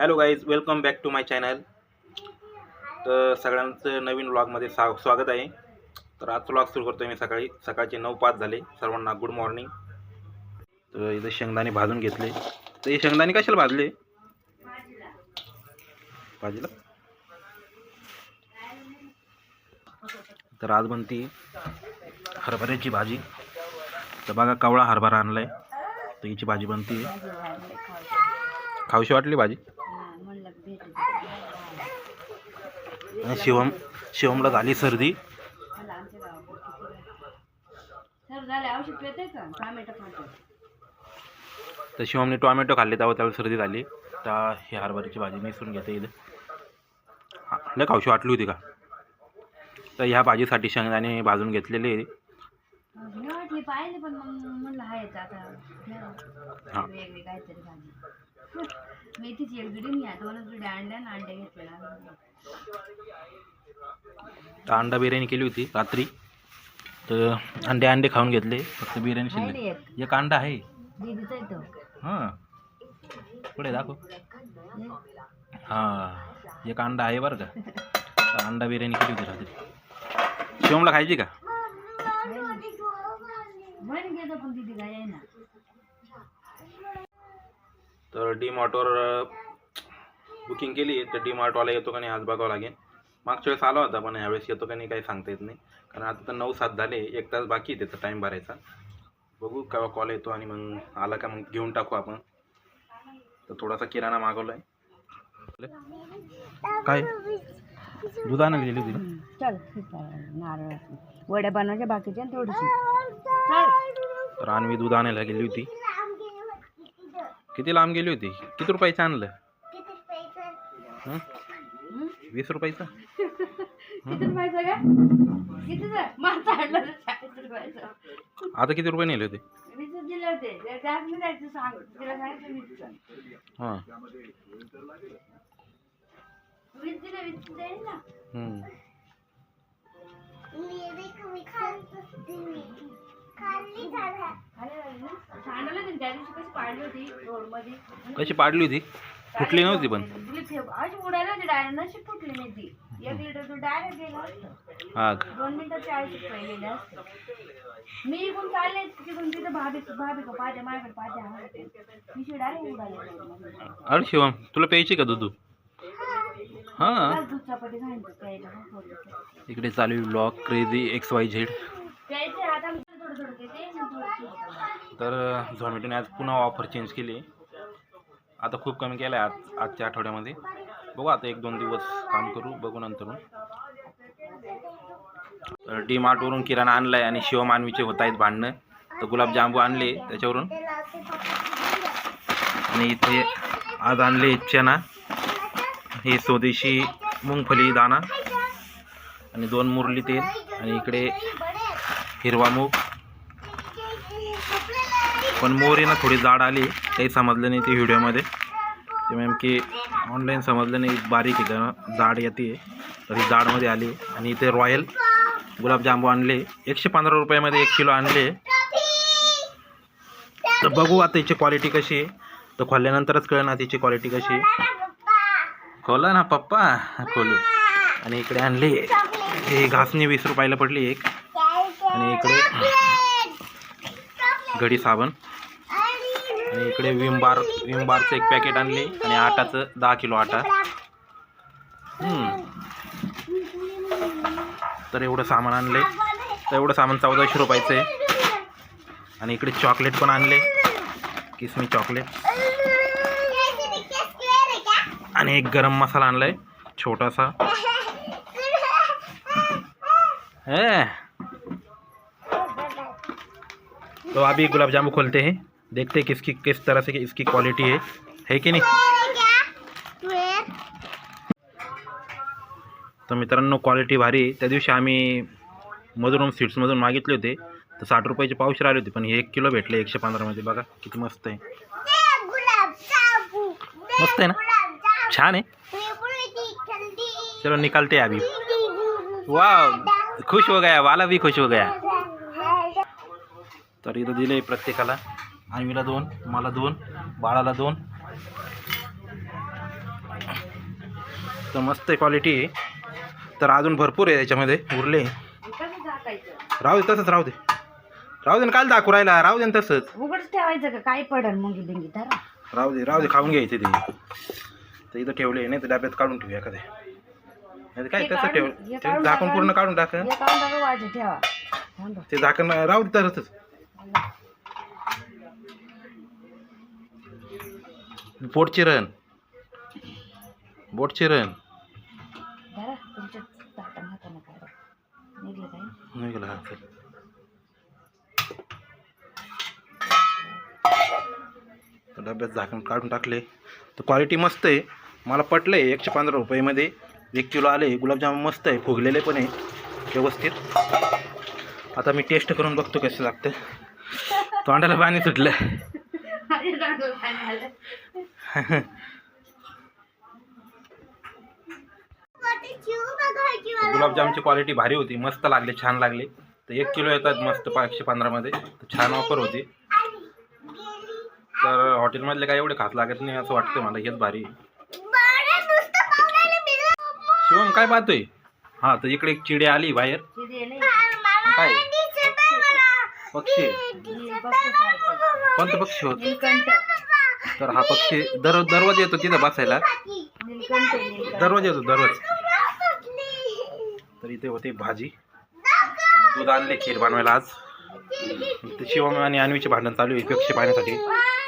Hello guys welcome back to my channel तर सगळ्यांचं नवीन व्लॉगमध्ये सा स्वागत आहे. तर आजचा व्लॉग सुरू करतो मी सकाळी. सकाळचे नऊ पाच झाले. सर्वांना गुड मॉर्निंग तर इथं शेंगदाणे भाजून घेतले. तर हे शेंगदाणे कशाला भाजले? भाजीला? तर आज बनती हरभऱ्याची भाजी. तर बघा कावळा हरभरा आणलाय. तर हिची भाजी बनती खाऊशी वाटली भाजी आणि शिवम शिवमला झाली सर्दी. तर शिवमने टोमॅटो खाल्ले तेव्हा त्याला सर्दी झाली. तर ही हरभऱ्याची भाजी मिसळून घेते इथं. हा, लय खाऊशी वाटली होती का? तर ह्या भाजीसाठी शेंगदाणे भाजून घेतलेले. हा. मेथीची एक अंड्या आणि अंडे घेतलेला अंडा बिर्याणी केली होती रात्री तर अंडे अंडे खाऊन घेतले फक्त बिर्याणी शिल्लक एक अंडा आहे दीदीचा येतो हाँ पुढे दाखव हाँ एक अंडा आहे बरं का अंडा बिर्याणी केली होती रात्री शिवमला खायची का दीदी तर डी मार्टवर बुकिंग केली. तर डी मार्टवाला येतो का नाही आज बघावं लागेल. मागच्या वेळेस आला होता पण ह्यावेळेस येतो का नाही काही सांगता येत नाही. कारण आता तर नऊ सात झाले एक तास बाकी आहे त्याचा टाईम भरायचा. बघू केव्हा कॉल येतो आणि मग आला का मग घेऊन टाकू आपण. तर थोडासा किराणा मागवला आहे काय? दूध आणायला गेली होती चल नारळ वड्या बनवायच्या बाकीच्या थोडीशी. तर आणवी दूध आणायला गेली होती. किती लांब गेली होती? किती रुपयाचं आणलं? हं? हं? वीस रुपयाचं? किती रुपयाचं का? कितीचं माझं आणलं तर चाळीस रुपयाचं. आता किती रुपये नेले होते? वीस दिले होते. ते जास्त नाही द्यायचं सांग. तिला सांगितलं वीस हां. वीस दिले वीस देईन ना. हम्म. सांडलं होती त्या दिवशी कशी पाडली होती कशी पाडली होती? फुटली नव्हती पण. तुला ठेव अशी उडाली होती डायरेक्ट नशी फुटली नाही ती. एक लिटर तू डायरेक्ट गेलं असतं. हा का? दोन मिनिटात चाळीस रुपये गेले असते. मी इकडून चालले तिकडून तिथं भाभी भाभी का पाहते माझ्याकडे पाहते डायरेक्ट उडाली अरे शिवम तुला प्यायची का दूध हां? दूध चपाती सांगितलं प्यायला मग थोडंसं. इकडे चालू blog crazy X Y Z प्यायचे आता मी थोडं थोडं पिते आणि थोडं थोडं. तर झोमॅटोने आज पुन्हा ऑफर चेंज केली. आता खूप कमी केलं आहे आज आजच्या आठवड्यामध्ये. बघू आता एक दोन दिवस काम करू बघू नंतर तर डी मार्टवरून किराणा आणला आहे आणि शिवमानवीचे होत आहेत भांडणं. तर गुलाबजांबू आणले त्याच्यावरून. आणि इथे आज आणले चना हे स्वदेशी मुंगफली दाणा आणि दोन मुरली तेल. आणि इकडे हिरवा मूग. पण मोरी ना थोडी जाड आली काही समजलं नाही ते व्हिडिओमध्ये. ते मॅम की ऑनलाईन समजलं नाही बारीक आहे का जाड येते. तर ही जाडमध्ये आली आणि इथे रॉयल गुलाबजामू आणले. एकशे पंधरा रुपयामध्ये एक किलो आणले. तर बघू आता याची क्वालिटी कशी आहे. तर खोलल्यानंतरच कळेल ना तिची क्वालिटी कशी आहे. खोला ना पप्पा खोलू. आणि इकडे आणले. हे घासणी वीस रुपयाला पडली एक. आणि इकडे घडी साबण. आणि इकडे विम बार विम बारचं एक पॅकेट आणले. आणि आटाचं दहा किलो आटा. तर एवढं सामान आणले. तर एवढं सामान चौदाशे रुपयाचं आहे. आणि इकडे चॉकलेट पण आणले. किसमी चॉकलेट आणि एक गरम मसाला आणलाय. छोटासा. तो अभी गुलाब जामुन खोलते हैं। देखते हैं किसकी किस तरह से इसकी क्वालिटी है। है कि नाही? तर मित्रांनो क्वालिटी भारी आहे. त्या दिवशी आम्ही मधुरम स्वीट्समधून मागितले होते. तर साठ रुपयाचे पाऊस राहिले होते पण हे एक किलो भेटले एकशे पंधरामध्ये बघा किती मस्त आहे. मस्त आहे ना? छान आहे. चलो निकालते अभी वाह खुश हो गया वाला भी खुश हो गया. तर इथं दिले प्रत्येकाला. आईला दोन मला दोन बाळाला दोन. तर मस्त क्वालिटी आहे तर अजून भरपूर आहे याच्यामध्ये उरले. राहू दे तसंच राहू दे. राहू दे ना काल दाखवू राहिला. राहू दे ना तसंच. उघडच ठेवायचं का? काय पडल मुंगी बिंगी धरा. राहू दे राहू दे खाऊन घ्यायचे ते. तर इथं ठेवले नाही तर डब्यात काढून ठेवूया तर काय तसं ठेव. टाका. पूर्ण काढून टाक. ठेवा. ते झाकण राहू दे तरच बोट चिरण बोट चिरण धरा तुमच्या ताटानं हातानं काढा निघलं काय? नाही गेला हा, चल. तर डब्यात झाकण काढून टाकले. तर क्वालिटी मस्त आहे. मला पटलं आहे एकशे पंधरा रुपयेमध्ये. एक किलो आले गुलाबजामुन मस्त आहे फुगलेले पण आहे व्यवस्थित. आता मी टेस्ट करून बघतो कसं लागतं. तोंडाला पाणी सुटलं गुलाबजामची क्वालिटी भारी होती. मस्त लागले छान लागले. तर एक किलो येतात मस्त पाचशे पंधरामध्ये. तर छान ऑफर होती. तर हॉटेलमधले काय एवढे खास लागत नाही असं वाटतं मला. हेच भारी. शिवम काय पाहतोय? हा तर इकडे एक चिडी आली बाहेर. काय? पक्षी. कोणतं पक्षी होत? तर हा पक्षी दर दररोज येतो तिथं बसायला. दरवाजा दररोज येतो दररोज तर इथे होते भाजी. दूध आणले खीर बनवायला आज. ते शिवम आणि अन्वीचे भांडण चालू आहे पक्षी पाहण्यासाठी.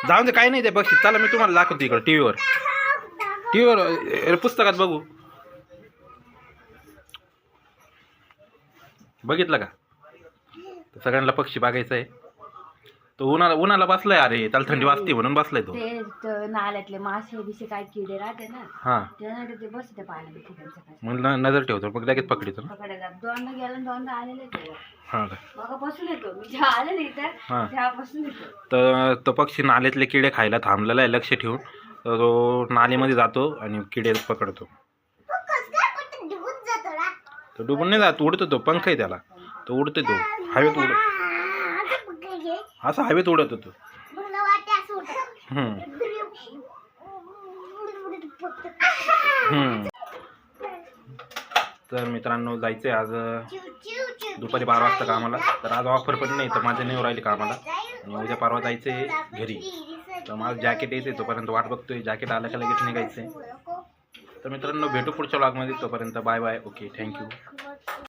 जाऊन दे काही नाही ते पक्षी. चला मी तुम्हाला दाखवतो इकडं टी व्हीवर टी व्हीवर पुस्तकात बघू. बघितलं का? तर सगळ्यांना पक्षी बघायचं आहे. तो उन्हाला उन्हाला बसलाय अरे त्याला थंडी वाजते म्हणून बसलाय तो. ते त- नाल्यातले मासे बिसे काय किडे राहते ना हां. त्यासाठी ते बसते पाण्यात ठिकाणी सकाळी. मग न- नजर ठेवतो मग लगेच पकडतो ना. पकडायला दोनदा गेला आणि दोनदा आलेले ते. हां का? मग बसून येतो. मी जेव्हा आले ना इथं हां. तेव्हापासून येतो. तर तो पक्षी नाल्यातले किडे खायला थांबलेला आहे लक्ष ठेवून. तर तो नालीमध्ये जातो आणि किडे पकडतो. तो डुबून नाही जात उडतो तो पंख आहे त्याला. तो उडतो तो. हवेत उड असं हवेत उडत होतो. तर मित्रांनो जायचं आहे आज दुपारी बारा वाजता कामाला. तर आज ऑफर पण नाही तर माझे नाही राहिले कामाला. आणि उद्या परवा जायचं आहे घरी. तर माझं जॅकेट येते तोपर्यंत वाट बघतोय. जॅकेट आलं का लगेच निघायचं आहे तर मित्रांनो भेटू पुढच्या ब्लॉगमध्ये तोपर्यंत बाय बाय ओके थँक्यू